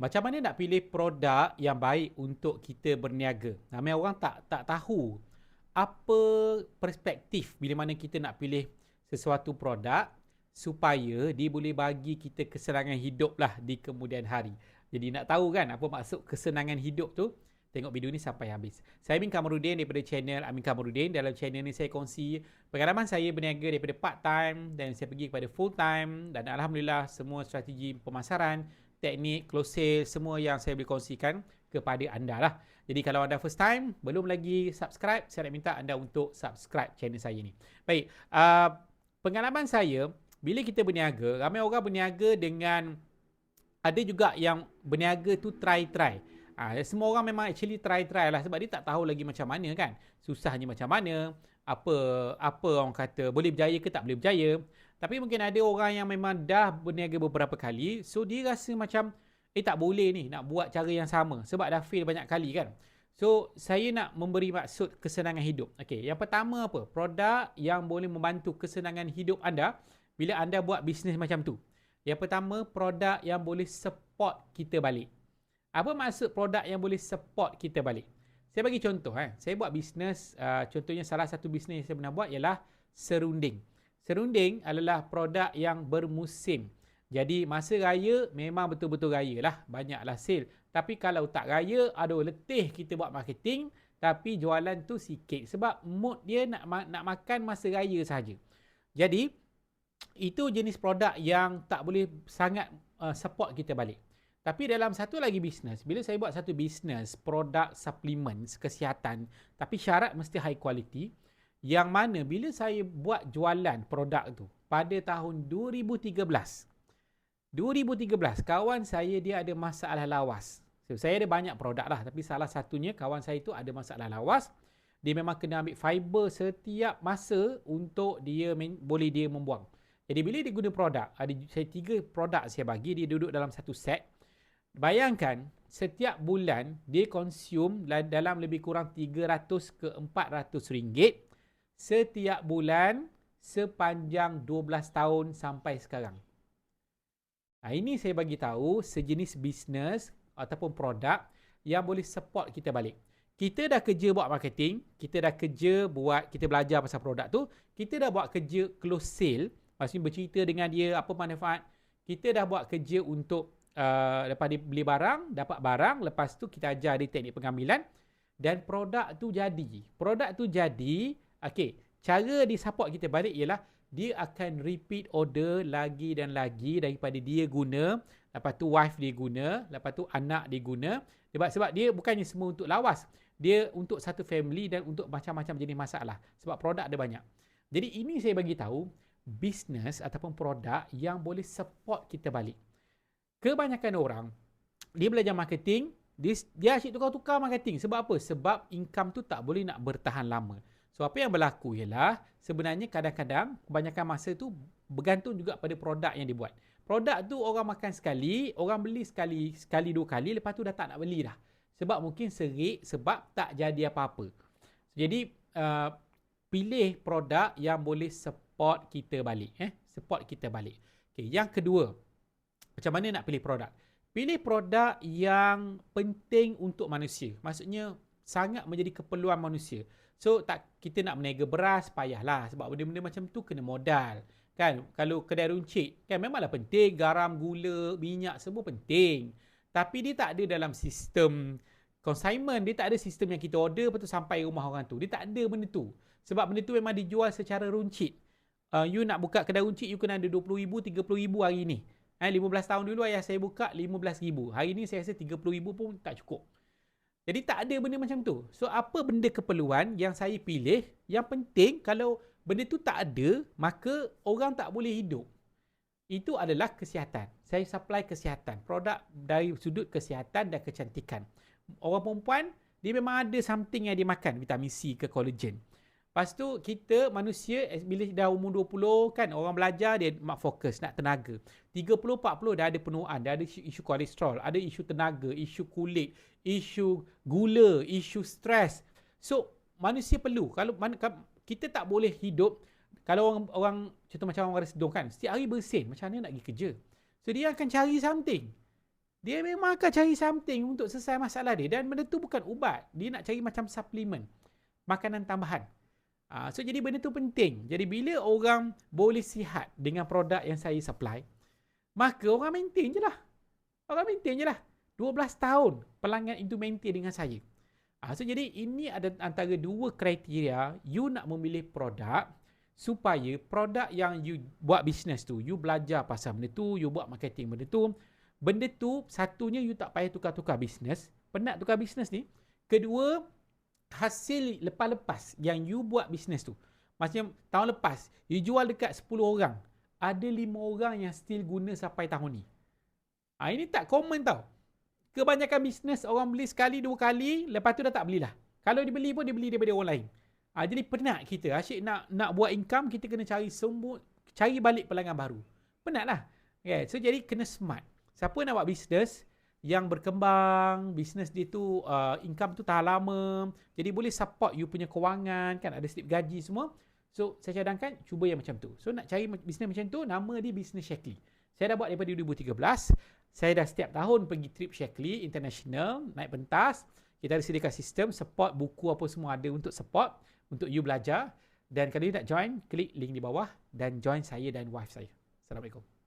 Macam mana nak pilih produk yang baik untuk kita berniaga? Ramai orang tak tak tahu apa perspektif bila mana kita nak pilih sesuatu produk supaya dia boleh bagi kita kesenangan hidup lah di kemudian hari. Jadi nak tahu kan apa maksud kesenangan hidup tu? Tengok video ni sampai habis. Saya Amin Kamarudin daripada channel Amin Kamarudin. Dalam channel ni saya kongsi pengalaman saya berniaga daripada part time dan saya pergi kepada full time dan alhamdulillah semua strategi pemasaran teknik, close sale, semua yang saya boleh kongsikan kepada anda lah. Jadi kalau anda first time, belum lagi subscribe, saya nak minta anda untuk subscribe channel saya ni. Baik, uh, pengalaman saya, bila kita berniaga, ramai orang berniaga dengan, ada juga yang berniaga tu try-try. Uh, semua orang memang actually try-try lah sebab dia tak tahu lagi macam mana kan. Susahnya macam mana, apa apa orang kata boleh berjaya ke tak boleh berjaya. Tapi mungkin ada orang yang memang dah berniaga beberapa kali. So dia rasa macam eh tak boleh ni nak buat cara yang sama. Sebab dah fail banyak kali kan. So saya nak memberi maksud kesenangan hidup. Okay, yang pertama apa? Produk yang boleh membantu kesenangan hidup anda bila anda buat bisnes macam tu. Yang pertama, produk yang boleh support kita balik. Apa maksud produk yang boleh support kita balik? Saya bagi contoh. Eh. Saya buat bisnes, uh, contohnya salah satu bisnes yang saya pernah buat ialah serunding. Serunding adalah produk yang bermusim. Jadi masa raya memang betul-betul raya lah. Banyaklah sale. Tapi kalau tak raya, aduh letih kita buat marketing. Tapi jualan tu sikit. Sebab mood dia nak nak makan masa raya saja. Jadi itu jenis produk yang tak boleh sangat uh, support kita balik. Tapi dalam satu lagi bisnes, bila saya buat satu bisnes produk supplements kesihatan, tapi syarat mesti high quality, yang mana bila saya buat jualan produk tu pada tahun 2013 2013 kawan saya dia ada masalah lawas. So, saya ada banyak produk lah tapi salah satunya kawan saya tu ada masalah lawas. Dia memang kena ambil fiber setiap masa untuk dia boleh dia membuang. Jadi bila dia guna produk ada saya tiga produk saya bagi dia duduk dalam satu set. Bayangkan setiap bulan dia consume dalam lebih kurang 300 ke 400 ringgit setiap bulan sepanjang 12 tahun sampai sekarang. Nah, ini saya bagi tahu sejenis bisnes ataupun produk yang boleh support kita balik. Kita dah kerja buat marketing, kita dah kerja buat kita belajar pasal produk tu, kita dah buat kerja close sale, maksudnya bercerita dengan dia apa manfaat. Kita dah buat kerja untuk uh, lepas dia beli barang, dapat barang, lepas tu kita ajar dia teknik pengambilan dan produk tu jadi. Produk tu jadi Okey, cara di support kita balik ialah dia akan repeat order lagi dan lagi daripada dia guna, lepas tu wife dia guna, lepas tu anak dia guna. Sebab sebab dia bukannya semua untuk lawas. Dia untuk satu family dan untuk macam-macam jenis masalah. Sebab produk ada banyak. Jadi ini saya bagi tahu bisnes ataupun produk yang boleh support kita balik. Kebanyakan orang dia belajar marketing, dia, dia asyik tukar-tukar marketing. Sebab apa? Sebab income tu tak boleh nak bertahan lama. So apa yang berlaku ialah sebenarnya kadang-kadang kebanyakan masa tu bergantung juga pada produk yang dibuat. Produk tu orang makan sekali, orang beli sekali, sekali dua kali, lepas tu dah tak nak beli dah. Sebab mungkin serik, sebab tak jadi apa-apa. Jadi uh, pilih produk yang boleh support kita balik. Eh? Support kita balik. Okay, yang kedua, macam mana nak pilih produk? Pilih produk yang penting untuk manusia. Maksudnya sangat menjadi keperluan manusia. So tak kita nak berniaga beras payahlah sebab benda-benda macam tu kena modal. Kan kalau kedai runcit kan memanglah penting garam, gula, minyak semua penting. Tapi dia tak ada dalam sistem consignment, dia tak ada sistem yang kita order lepas tu sampai rumah orang tu. Dia tak ada benda tu. Sebab benda tu memang dijual secara runcit. Uh, you nak buka kedai runcit you kena ada 20,000, 30,000 hari ni. Eh, 15 tahun dulu ayah saya buka 15,000. Hari ni saya rasa 30,000 pun tak cukup. Jadi tak ada benda macam tu. So apa benda keperluan yang saya pilih yang penting kalau benda tu tak ada maka orang tak boleh hidup. Itu adalah kesihatan. Saya supply kesihatan. Produk dari sudut kesihatan dan kecantikan. Orang perempuan dia memang ada something yang dia makan. Vitamin C ke collagen. Lepas tu kita manusia bila dah umur 20 kan orang belajar dia mak fokus nak tenaga. 30 40 dah ada penuaan, dah ada isu, isu kolesterol, ada isu tenaga, isu kulit, isu gula, isu stres. So manusia perlu kalau man, kita tak boleh hidup kalau orang orang contoh macam orang sedung kan setiap hari bersin macam mana nak pergi kerja. So dia akan cari something. Dia memang akan cari something untuk selesai masalah dia. Dan benda tu bukan ubat. Dia nak cari macam suplemen. Makanan tambahan. Uh, so jadi benda tu penting. Jadi bila orang boleh sihat dengan produk yang saya supply, maka orang maintain je lah. Orang maintain je lah. 12 tahun pelanggan itu maintain dengan saya. Uh, so jadi ini ada antara dua kriteria you nak memilih produk supaya produk yang you buat bisnes tu, you belajar pasal benda tu, you buat marketing benda tu, benda tu satunya you tak payah tukar-tukar bisnes, penat tukar bisnes ni. Kedua, hasil lepas-lepas yang you buat bisnes tu. Macam tahun lepas, you jual dekat 10 orang, ada 5 orang yang still guna sampai tahun ni. Ha, ini tak common tau. Kebanyakan bisnes orang beli sekali, dua kali, lepas tu dah tak belilah. Kalau dia beli pun, dia beli daripada orang lain. Ha, jadi penat kita. Asyik nak nak buat income, kita kena cari semua, cari balik pelanggan baru. Penat lah. Okay, so jadi kena smart. Siapa nak buat bisnes yang berkembang, bisnes dia tu uh, income tu tahan lama, jadi boleh support you punya kewangan, kan ada slip gaji semua. So saya cadangkan cuba yang macam tu. So nak cari bisnes macam tu, nama dia Business Shakely. Saya dah buat daripada 2013. Saya dah setiap tahun pergi trip Shakely International, naik pentas. Kita ada sediakan sistem, support, buku apa semua ada untuk support, untuk you belajar. Dan kalau you nak join, klik link di bawah dan join saya dan wife saya. Assalamualaikum.